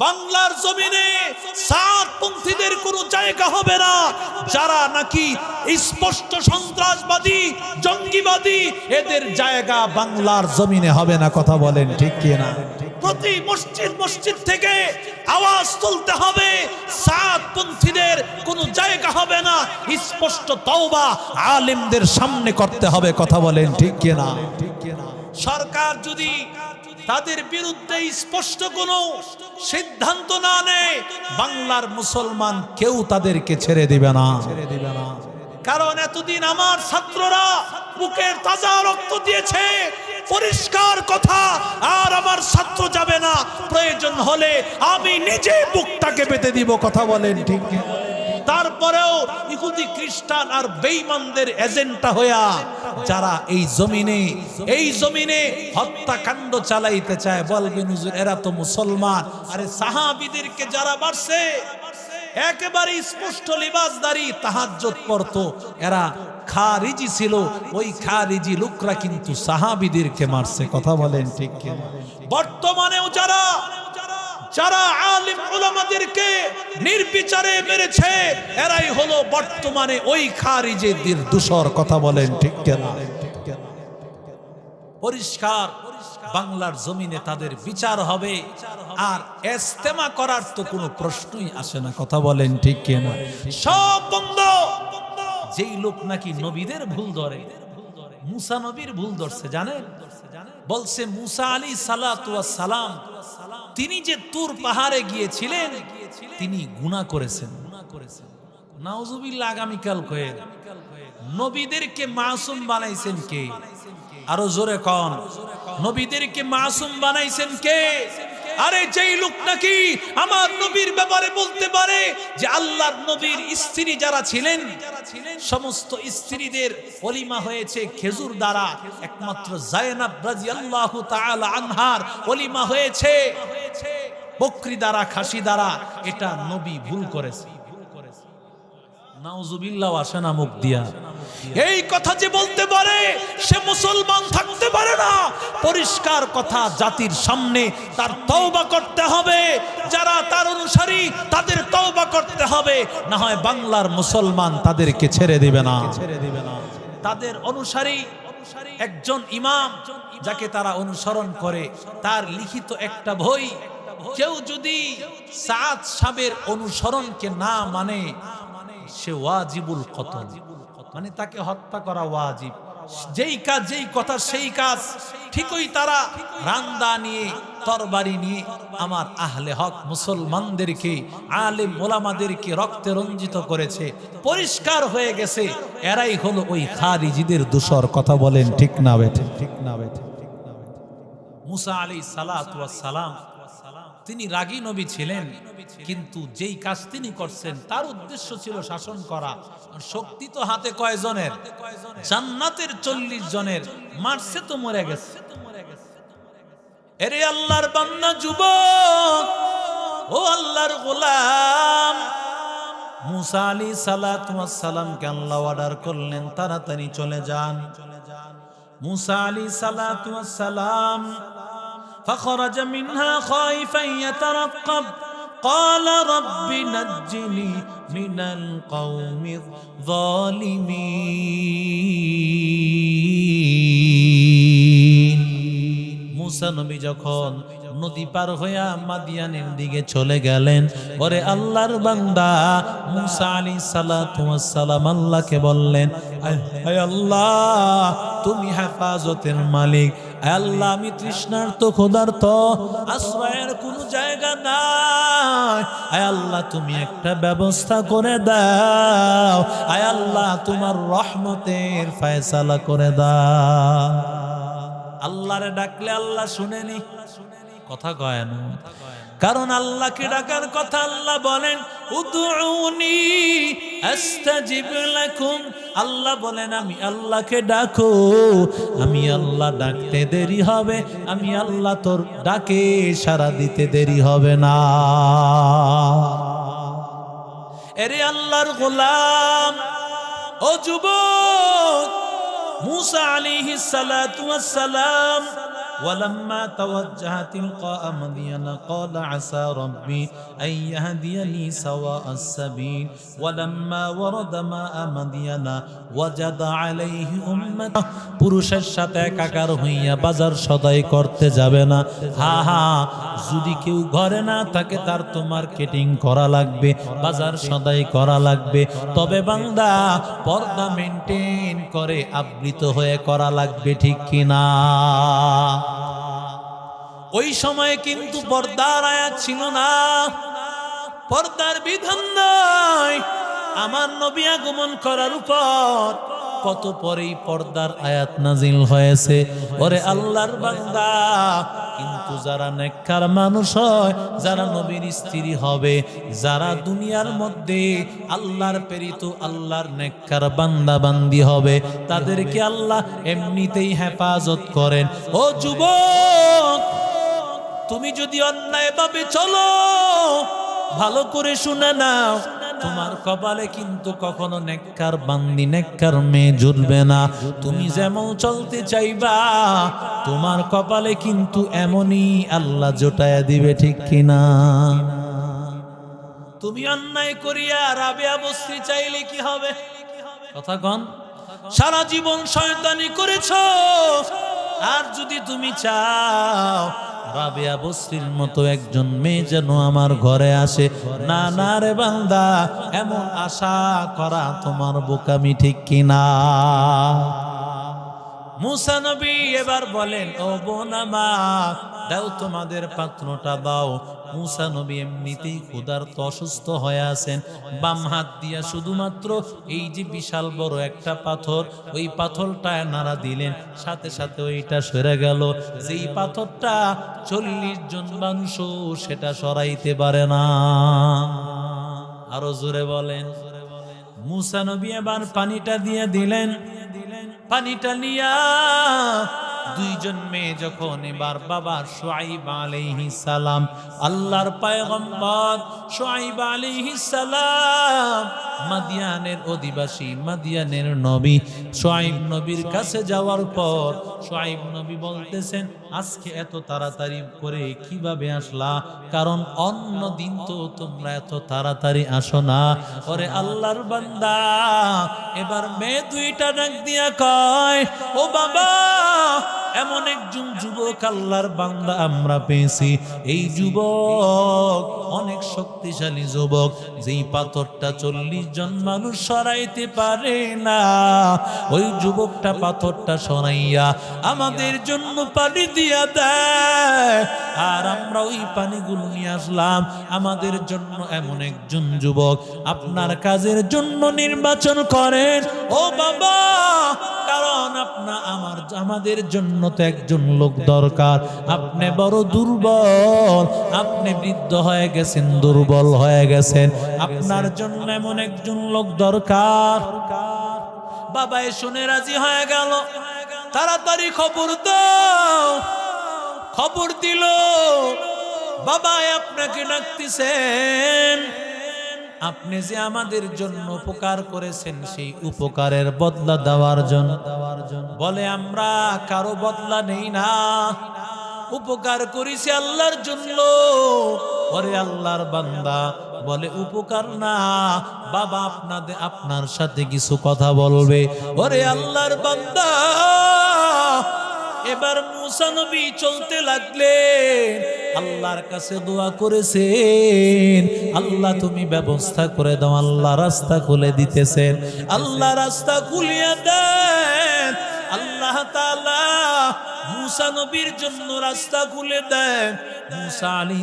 বাংলার জমিনে সাতপন্থীদের কোনো জায়গা হবে না। যারা নাকি স্পষ্ট সন্ত্রাসবাদী, জঙ্গিবাদী, এদের জায়গা বাংলার জমিনে হবে না, কথা বলেন ঠিক কি না প্রতি মসজিদ মসজিদ থেকে আওয়াজ তুলতে হবে সাতপন্থীদের কোনো জায়গা হবে না। স্পষ্ট তওবা আলেমদের সামনে করতে হবে, কথা বলেন ঠিক কি না সরকার যদি তাদের বিরুদ্ধে স্পষ্ট কোনো সিদ্ধান্ত না নেয়। বাংলার মুসলমান কেউ তাদেরকে ছেড়ে দিবে না। ছেড়ে দিবে না কারণ এতদিন আমার ছাত্ররা বুকের তাজা রক্ত দিয়েছে। পরিষ্কার কথা, আর আমার ছাত্র যাবে না। প্রয়োজন হলে আমি নিজে বুকটাকে পেতে দিব, কথা বলেন ঠিক? তারপরেও ইহুদি খ্রিস্টান আর বেঈমানদের এজেন্টটা হইয়া যারা এই জমিনে এই জমিনে হত্যাকাণ্ড চালাইতে চায় বলবেন হুজুর, এরা তো মুসলমান। আরে সাহাবিদেরকে যারা মারছে, একেবারে স্পষ্ট লিবাসদারি তাহাজ্জত পড়তো। এরা খারিজি ছিল, ওই খারিজি লোকরা কিন্তু সাহাবিদেরকে মারছে। কথা বলেন ঠিক বর্তমানেও যারা যারা আলিম ওলামাদেরকে নির্বিচারে মেরেছে, এরাই হলো বর্তমানে ওই খারিজেদের দূষর, কথা বলেন ঠিক কেনা? পরিষ্কার, বাংলার জমিনে তাদের বিচার হবে, আর এস্তেমা করার তো কোনো প্রশ্নই আসে না, কথা বলেন ঠিক কেনা? সব বন্ধ। যেই লোক নাকি নবীদের ভুল ধরে, মুসা নবীর ভুল ধরছে, জানেন? বলছে মুসা আলী সালাম তিনি যে তুর পাহাড়ে গিয়েছিলেন, তিনি গুণা করেছেন। নাউজুবিল্লাহ আগামীকাল কয়ে, নবীদেরকে মাসুম বানাইছেন কে? আরও জোরে কন, নবীদেরকে মাসুম বানাইছেন কে? আরে যেই লোক নাকি আমার নবীর ব্যাপারে বলতে পারে যে আল্লাহর নবীর স্ত্রী যারা ছিলেন, সমস্ত স্ত্রীদের অলিমা হয়েছে খেজুর দ্বারা। একমাত্র জায়নাব রাদিয়াল্লাহু তাআলা আনহার অলিমা হয়েছে। বকরি দ্বারা, খাসি দ্বারা, এটা নবী ভুল করেছে। নাউজুবিল্লাহ, আসে না মুখ দিয়া। এই কথা যে বলতে পারে, সে মুসলমান থাকতে পারে না। পরিষ্কার কথা, জাতির সামনে তার তওবা করতে হবে। যারা তার অনুসারী, তাদের তওবা করতে হবে। না হয় বাংলার মুসলমান তাদেরকে ছেড়ে দিবে না। ছেড়ে দিবে না তাদের অনুসারী একজন ইমাম, যাকে তারা অনুসরণ করে, তার লিখিত একটা বই কেউ যদি সাত সাবের অনুসরণকে না মানে সে ওয়াজিবুল কতল মানে তাকে হত্যা করা ওয়াজিব যেই কাজ যেই কথা সেই কাজ ঠিকই তারা রান্দা নিয়ে তরবারি নিয়ে আমার আহলে হক মুসলমানদেরকে আলেম ওলামাদেরকে রক্তে রঞ্জিত করেছে পরিষ্কার হয়ে গেছে এরাই হলো ওই খারিজিদের দূষর কথা বলেন ঠিক না বেঠে ঠিক না বেঠে মুসা আলী সালাম তিনি রাগী নবী ছিলেন, কিন্তু যেই কাজ তিনি করছেন, তার উদ্দেশ্য ছিল শাসন করা। শক্তি তো হাতে কয়জনের? জান্নাতের চল্লিশ জনের। মারছে তো মরে গেছে। এরে আল্লাহর বান্না যুবক, ও আল্লাহর গোলাম। মুসা আলী সালাতামকে আল্লাহ অর্ডার করলেন, তাড়াতাড়ি চলে যান। মুসা আলী সালাতাম فخرج منها خائفا يترقب قال رب نجني من القوم الظالمين মুসা নবী যখন নদী পার হইয়া মাদিয়ানের দিকে চলে গেলেন ওরে আল্লাহর বান্দা মুসা আলী সালাম আল্লাহকে বললেন আয় আল্লাহ তুমি হেফাজতের মালিক আল্লাহ আমি তৃষ্ণার্ত, ক্ষুধার্ত, আশ্রয়ের কোনো জায়গা নাই। আয় আল্লাহ, তুমি একটা ব্যবস্থা করে দাও। আয় আল্লাহ, তোমার রহমতের ফয়সালা করে দাও। আল্লাহরে ডাকলে আল্লাহ শুনেনি। কথা কয় না। কারণ আল্লাহকে ডাকার কথা আল্লাহ বলেন আল্লাহ বলেন, আমি আল্লাহকে ডাকো, আমি আল্লাহ ডাকতে দেরি হবে, আমি আল্লাহ তোর ডাকে সারা দিতে দেরি হবে না। এরে আল্লাহর গোলাম, ও যুবক, মুসা ওয়াস সালাম ولما توجه تلقاء مدين قال عسى ربي أن يهديني سواء السبيل ولما ورد ماء مدين وجد عليه أمة পুরুষের সাথে একাকার হইয়া বাজার সদাই করতে যাবে না হা হা যদি কেউ ঘরে না থাকে তার তো মার্কেটিং করা লাগবে বাজার সদাই করা লাগবে তবে বান্দা পর্দা মেনটেন করে আবৃত হয়ে করা লাগবে ঠিক কিনা ওই সময়ে কিন্তু পর্দার আয়াত ছিল না। পর্দার বিধান নাই। আমার নবী আগমন করার উপর কত পরেই পর্দার আয়াত নাজিল হয়েছে। ওরে আল্লাহর বান্দা, কিন্তু যারা নেককার মানুষ হয়, যারা নবীর স্ত্রী হবে, যারা দুনিয়ার মধ্যে আল্লাহর প্রেরিত, আল্লাহর নেককার বান্দা বান্দি হবে, তাদেরকে আল্লাহ এমনিতেই হেফাজত করেন। ও যুবক, তুমি যদি অন্যায়ভাবে চলো, ভালো করে শুনে নাও তোমার কপালে কিন্তু কখনো নেককার বান্দি, নেককার মেয়ে জুটবে না। তুমি যেমন চলতে চাইবা, তোমার কপালে কিন্তু এমনই আল্লাহ জোটায়া দিবে, ঠিক কিনা? তুমি অন্যায় করিয়া রাবেয়া বস্তি চাইলে কি হবে? কথা কন। সারা জীবন শয়তানি করেছ, আর যদি তুমি চাও রাবেয়া বস্রির মতো একজন মেয়ে যেন আমার ঘরে আসে। না না রে বান্দা, এমন আশা করা তোমার বোকামি ঠিক কিনা? মুসা নবী এবার বলেন, ও বোন আমার, দাও তোমাদের পাত্রটা দাও। মুসা নবী এমনিতেই ক্ষুধার্ত, অসুস্থ হয়ে আছেন। বাম হাত দিয়া শুধুমাত্র এই যে বিশাল বড় একটা পাথর, ওই পাথরটায় নাড়া দিলেন। সাথে সাথে ওইটা সরে গেল। যেই পাথরটা চল্লিশ জন মানুষও সেটা সরাইতে পারে না। আরও জোরে বলেন। মুসা নবী এবার পানিটা দিয়ে দিলেন। পানিটা নিয়া দুইজন মেয়ে যখন এবার বাবা সোয়াইব আলাইহিস সালাম, আল্লাহর পায়গম্বর সোয়াইব আলাইহিস সালাম, মাদিয়ানের অধিবাসী, মাদিয়ানের নবী, সোয়াইব নবীর কাছে যাওয়ার পর সোয়াইব নবী বলতেছেন আজকে এত তাড়াতাড়ি করে কীভাবে আসলা? কারণ অন্য দিন তো তোমরা এত তাড়াতাড়ি আসো না। ওরে আল্লাহর বান্দা, এবার মেয়ে দুইটা ডাক দিয়া কয়, ও বাবা, এমন একজন যুবক আল্লাহর বান্দা আমরা পেয়েছি। এই যুবক অনেক শক্তিশালী যুবক। যেই পাথরটা চল্লিশ জন মানুষ সরাইতে পারে না, ওই যুবকটা পাথরটা সরাইয়া আমাদের জন্য পানি দিয়া দেয়। আর আমরা ওই পানিগুলো নিয়ে আসলাম। আমাদের জন্য এমন একজন যুবক আপনার কাজের জন্য নির্বাচন করেন। ও বাবা, কারণ আপনা আমার, আমাদের জন্য তো একজন লোক দরকার। আপনি বড় দুর্বল, আপনি বৃদ্ধ হয়ে গেছেন, দুর্বল হয়ে গেছেন। আপনার জন্য এমন একজন লোক দরকার। বাবা শুনে রাজি হয়ে গেল। তাড়াতাড়ি খবর দাও। খবর দিল, বাবা আপনাকে ডাকতেছেন। আপনি যে আমাদের জন্য উপকার করেছেন, সেই উপকারের বদলা দেওয়ার জন্য। বলে, আমরা কারও বদলা নেই না। উপকার করেছি আল্লাহর জন্য। ওরে আল্লাহর বান্দা, বলে, উপকার না। বাবা আপনাদের আপনার সাথে কিছু কথা বলবে। ওরে আল্লাহর বান্দা, এবার মুসা নবী চলতে লাগলেন। আল্লাহর কাছে দোয়া করেছেন, আল্লাহ, তুমি ব্যবস্থা করে দাও। আল্লাহ রাস্তা খুলে দিতেছেন। আল্লাহ রাস্তা খুলিয়া দেন। আল্লাহ তাআলা মুসা নবীর জন্য রাস্তা খুলে দেয়। মুসা আলী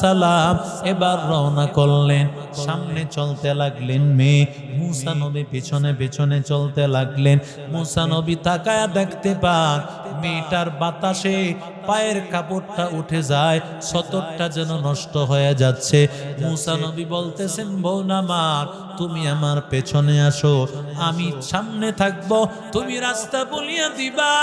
সালাম এবার রওনা করলেন। সামনে চলতে লাগলেন মেয়ে। মুসা নবী পেছনে পেছনে চলতে লাগলেন। মুসা নবী তাকায়া দেখতে পান মেয়েটার বাতাসে পায়ের কাপড়টা উঠে যায় সতরটা যেন নষ্ট হয়ে যাচ্ছে। মুসা নবী বলতেছেন বৌনামার তুমি আমার পেছনে আসো, আমি সামনে থাকব, তুমি রাস্তা বলিয়া দিবা।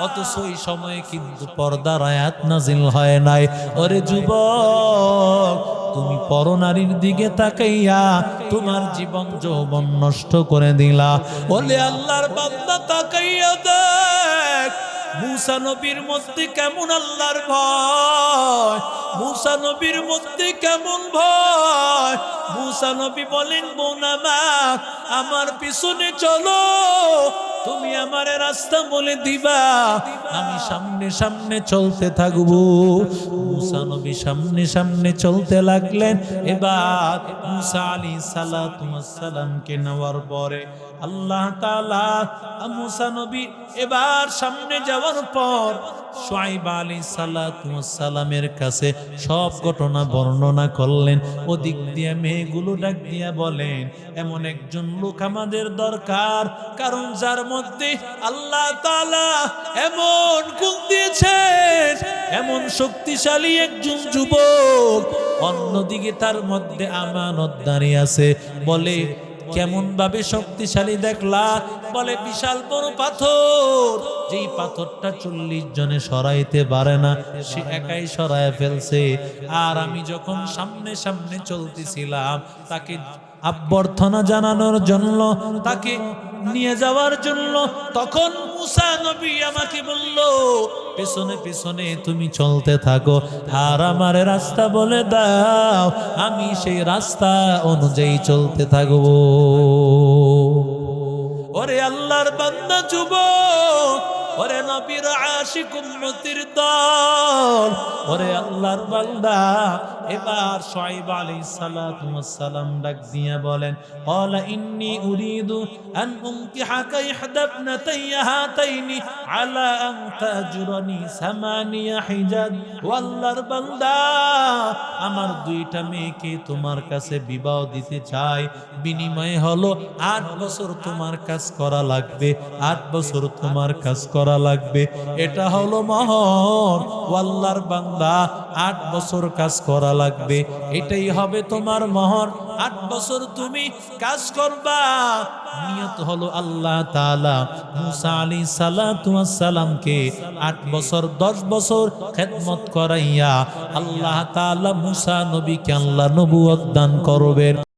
অথচ ওই সময়ে কিন্তু পর্দার আয়াত নাজিল হয় নাই। ওরে যুবক তুমি পরনারীর দিকে তাকাইয়া তোমার জীবন যৌবন নষ্ট করে দিলা। বলে, আল্লাহর বান্দা, তাকাইয়া দেখ, মুসা নবীর মধ্যে কেমন আল্লাহর ভয়? মুসা নবীর মধ্যে কেমন ভয়? মুসা নবী বলেন বোনামা আমার পিছনে চলো, তুমি আমার রাস্তা বলে দিবা। আমি সামনে সামনে চলতে থাকব। মুসা নবী সামনে সামনে চলতে লাগলেন। এবার মুসা আলী নেওয়ার পরে আল্লাহ তাআলা মুসা নবী এবার সামনে যাওয়ার পর সোয়াইব আলী কাছে সব ঘটনা বর্ণনা করলেন। ওদিক দিয়ে মেয়েগুলো ডাক দিয়া বলেন, এমন একজন লোক আমাদের দরকার, কারণ যার মধ্যে আল্লাহ তাআলা এমন গুণ দিয়েছেন, এমন শক্তিশালী একজন যুবক, অন্যদিকে তার মধ্যে আমানত দাঁড়িয়ে আছে। বলে কেমন ভাবে শক্তিশালী দেখলা? বলে, বিশাল বড় পাথর, যেই পাথরটা চল্লিশ জনে সরাইতে পারে না, সে একাই সরায় ফেলছে। আর আমি যখন সামনে সামনে চলতেছিলাম, তাকে আবর্থনা জানানোর জন্য, তাকে নিয়ে যাওয়ার জন্য। তখন মুসা নবী আমাকে বলল, পেছনে পেছনে তুমি চলতে থাকো। আর আমার রাস্তা বলে দাও, আমি সেই রাস্তা অনুযায়ী চলতে থাকব। ওরে আল্লাহর বান্দা, যুবক ওরে নবীর আশিক উম্মতির দল। ওরে আল্লাহর বান্দা, এবার শুআইব আলাইহিস সালাতু ওয়াস সালাম ডাক দিয়া বলেন, ক্বালা ইন্নী উরিদু আন উনকিহাকা ইহদা ইবনাতাইয়া হাতাইনি, আলা আন তাজুরানি সামানিয়া হিজাজ। আল্লাহর বান্দা, আমার দুইটা মেয়েকে তোমার কাছে বিবাহ দিতে চাই। বিনিময়ে হলো আট বছর তোমার কাজ করা লাগবে, আট বছর তোমার কাজ করা লাগবে। এটা হলো মহর। ওয়াল্লার বান্দা আট বছর কাজ করা লাগবে। এটাই হবে তোমার মহর। আট বছর তুমি কাজ করবা। নিয়ত হলো আল্লাহ তাআলা মুসা আলী সালামকে আট বছর, দশ বছর খেদমত করাইয়া আল্লাহ তাআলা মুসা নবীকে আল্লাহ নবুয়ত দান করবেন।